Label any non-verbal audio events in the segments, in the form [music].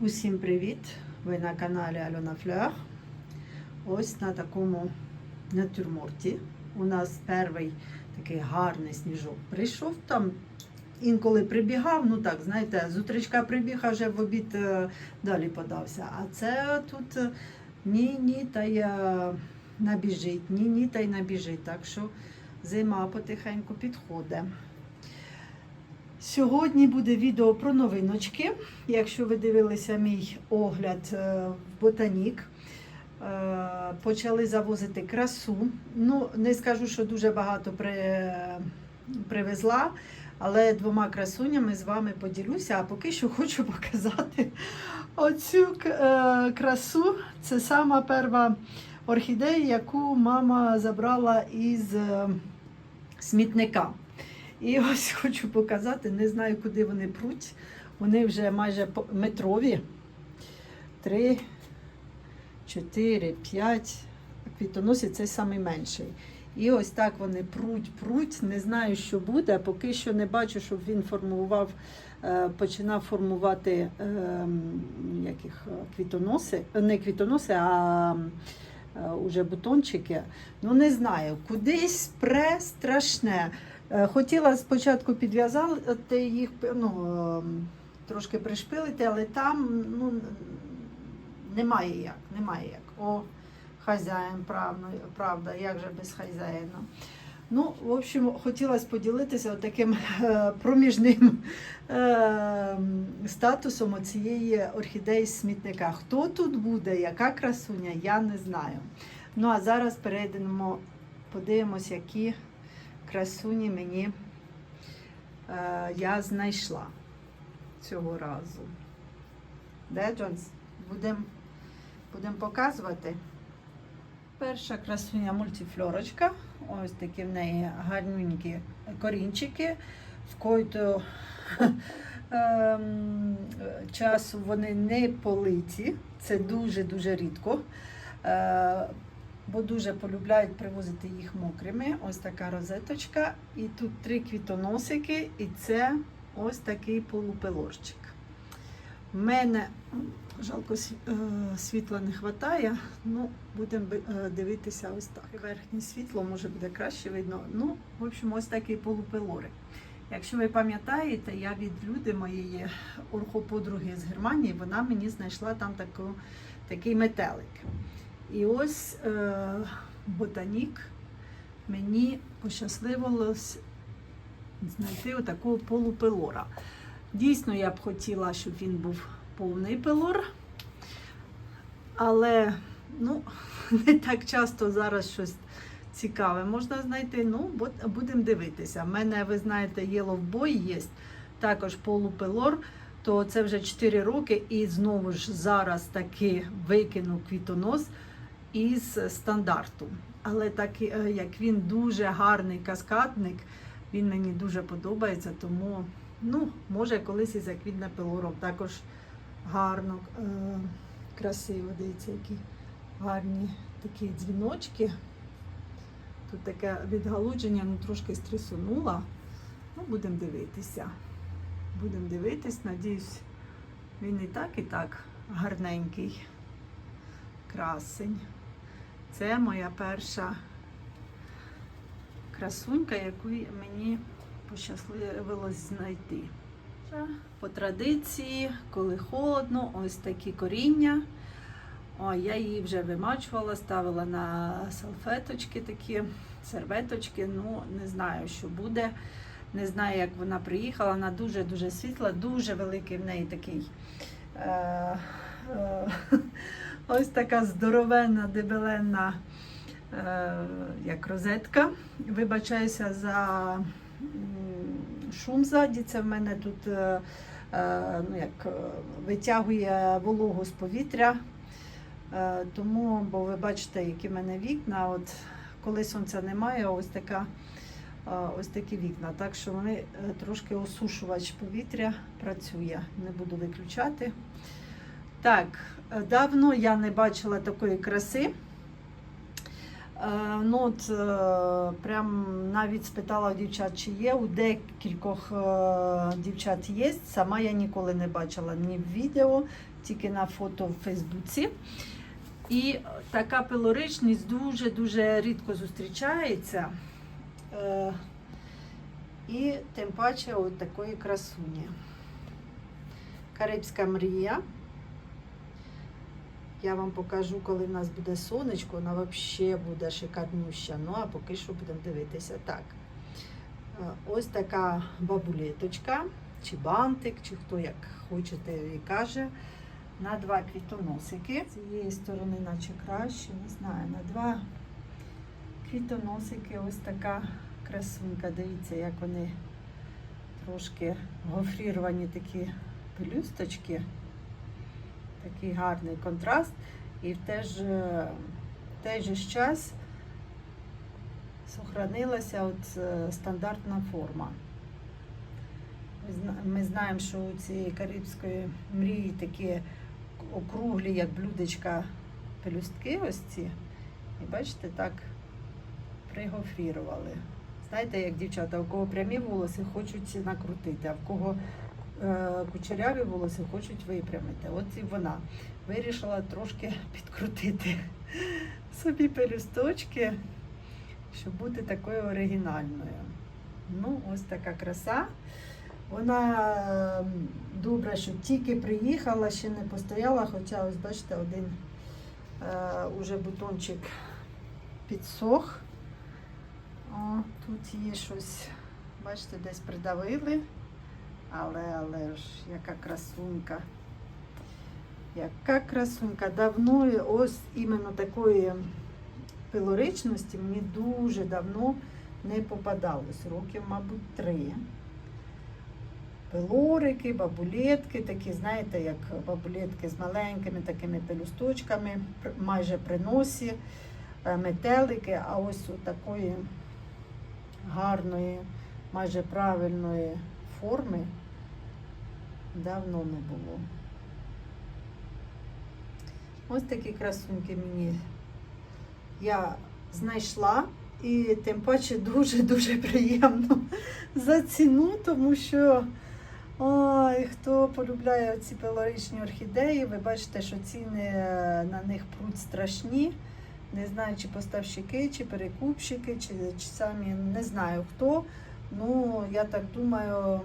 Усім привіт! Ви на каналі Альона Флер. Ось на такому натюрморті. У нас перший такий гарний сніжок прийшов там. Інколи прибігав, ну так, знаєте, з утречка прибіг, а вже в обід е, далі подався. А це тут е, ні-ні, та й набіжить, ні-ні, та й набіжить. Так що зима потихеньку підходить. Сьогодні буде відео про новиночки. Якщо ви дивилися мій огляд е, в Ботанік, е, почали завозити красу. Ну, не скажу, що дуже багато при, привезла, але двома красунями з вами поділюся. А поки що хочу показати оцю е, красу. Це сама перша орхідея, яку мама забрала із смітника. І [laughs] ось хочу показати, не знаю, куди вони пруть. Вони вже майже метрові. Три, чотири, п'ять. Квітоносі цей самий менший. І ось так вони пруть, пруть. Не знаю, що буде. Поки що не бачу, щоб він формував, е, починав формувати е, яких е, квітоноси, не квітоноси, а е, уже бутончики. Ну не знаю, кудись пре страшне. Е, Хотіла спочатку підв'язати їх, ну, ем, трошки пришпилити, але там ну, немає як, немає як. О, хазяїн, правда, як же без хазяїна. Ну, в общем, хотілося поділитися таким е, проміжним е, статусом цієї орхідеї смітника. Хто тут буде, яка красуня, я не знаю. Ну а зараз перейдемо, подивимось, які красуні мені е, я знайшла цього разу. Де, Джонс? Будемо будем показувати. Перша красуня мультифлорочка. Ось такі в неї гарненькі корінчики. В който [laughs] ем, часу вони не политі. Це дуже-дуже рідко. Бо дуже полюбляють привозити їх мокрими. Ось така розеточка. І тут три квітоносики, і це ось такий полупелорчик. У мене жалко е, світла не вистачає, ну будемо е, дивитися ось так. Верхнє світло може буде краще видно. Ну, в общем, ось такий полупелорик. Якщо ви пам'ятаєте, я від люди моєї орхоподруги з Германії, вона мені знайшла там таку, такий метелик. І ось е, ботанік мені пощасливилось знайти отакого полупелора. Дійсно, я б хотіла, щоб він був повний пелор, але ну, [laughs] не так часто зараз щось цікаве можна знайти. Ну, будемо дивитися. У мене, ви знаєте, Yellow Boy є, також полупелор то це вже 4 роки, і знову ж зараз таки викинув квітонос із стандарту. Але так е, як він дуже гарний каскадник, він мені дуже подобається, тому ну, може колись і заквітне пилором. Також гарно, е, красиво, дивіться, які гарні такі дзвіночки. Тут таке відгалудження, ну трошки стресунула. Ну, будемо дивитися. Будемо дивитись, надіюсь, він і так, і так гарненький. Красень. Це моя перша красунька, яку мені пощасливилось знайти. По традиції, коли холодно, ось такі коріння. О, я її вже вимачувала, ставила на салфеточки такі, серветочки. Ну, не знаю, що буде. Не знаю, як вона приїхала. Вона дуже-дуже світла, дуже великий в неї такий. Е, е, ось така здоровенна, дебеленна, е, як розетка. Вибачаюся за шум ззаді. Це в мене тут е, е, ну, як, е, витягує вологу з повітря. Е, тому, бо ви бачите, які в мене вікна. От коли сонця немає, ось така. е, Ось такі вікна, так що вони трошки осушувач повітря працює. Не буду виключати. Так, е, давно я не бачила такої краси. Е, Ну, от, е, прям навіть спитала у дівчат, чи є. У декількох дівчат є. Сама я ніколи не бачила ні в відео, тільки на фото в Фейсбуці. І така пилоричність дуже-дуже рідко зустрічається. І тим паче от такої красуні. Карибська мрія. Я вам покажу, коли в нас буде сонечко, вона взагалі буде шикарнюща. Ну, а поки що будемо дивитися так. Е, Ось така бабулеточка, чи бантик, чи хто як хочете і каже. На два квітоносики. З цієї сторони, наче краще, не знаю, на два квітоносики. Ось така красунька. Дивіться, як вони трошки гофріровані такі пелюсточки. Такий гарний контраст. І в же, той же час сохранилася от е, стандартна форма. Ми знаємо, що у цієї карибської мрії такі округлі, як блюдечка, пелюстки ось ці. І бачите, так пригофрірували. Знаєте, як дівчата, у кого прямі волоси хочуть накрутити, а в кого кучеряві волоси хочуть випрямити. От і вона вирішила трошки [laughs] підкрутити собі пелюсточки, щоб бути такою оригінальною. Ну, ось така краса. Вона е, добре, що тільки приїхала, ще не постояла, хоча ось бачите, один е, уже бутончик підсох. О, тут є щось, бачите, десь придавили. Але, але ж, яка красунька. Яка красунька. Давно ось іменно такої пилоричності мені дуже давно не попадалось. Років, мабуть, три. Пилорики, бабулетки, такі, знаєте, як бабулетки з маленькими такими пелюсточками, майже при носі, е, метелики, а ось у такої гарної, майже правильної форми давно не було. Ось такі красунки мені я знайшла. І тим паче дуже-дуже приємно за ціну, тому що ой, хто полюбляє ці пелоричні орхідеї, ви бачите, що ціни на них пруть страшні. Не знаю, чи поставщики, чи перекупщики, чи, чи самі не знаю хто. Ну, я так думаю,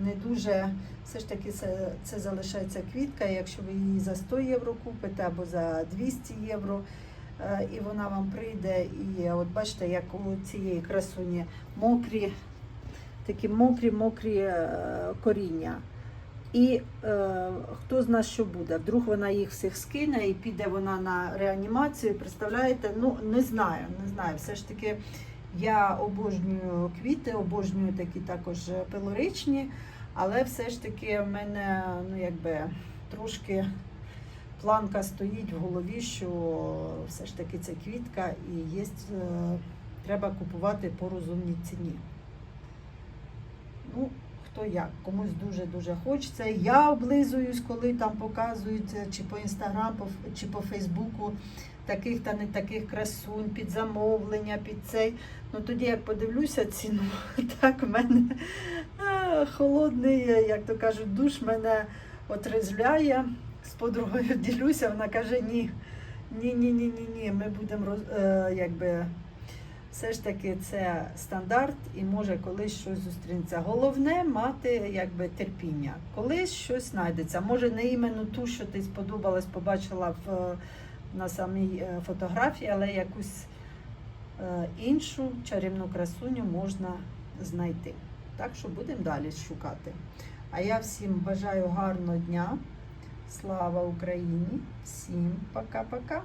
не дуже все ж таки це, це залишається квітка. Якщо ви її за 100 євро купите або за 200 євро, е, і вона вам прийде. І от бачите, як у цієї красуні мокрі, такі мокрі-мокрі е, коріння. І е, хто знає, що буде. Вдруг вона їх всіх скине і піде вона на реанімацію. Представляєте? Ну, не знаю, не знаю. Все ж таки, я обожнюю квіти, обожнюю такі також пилоричні, але все ж таки в мене ну, якби, трошки планка стоїть в голові, що все ж таки це квітка і є, е, треба купувати по розумній ціні. Ну, хто як, комусь дуже-дуже хочеться. Я облизуюсь, коли там показують е, чи по інстаграм, чи по Фейсбуку таких та не таких красунь, під замовлення, під цей. Ну тоді як подивлюся ціну, [laughs] так в мене а, холодний, е, як то кажуть, душ мене отрезвляє. З подругою [laughs] ділюся, вона каже, ні, ні, ні, ні. Ми будемо е, якби все ж таки це стандарт і може колись щось зустрінеться. Головне мати якби терпіння. Колись щось знайдеться. Може не іменно ту, що ти сподобалась, побачила в, на самій е, фотографії, але якусь е, іншу чарівну красуню можна знайти. Так що будемо далі шукати. А я всім бажаю гарного дня. Слава Україні! Всім пока-пока!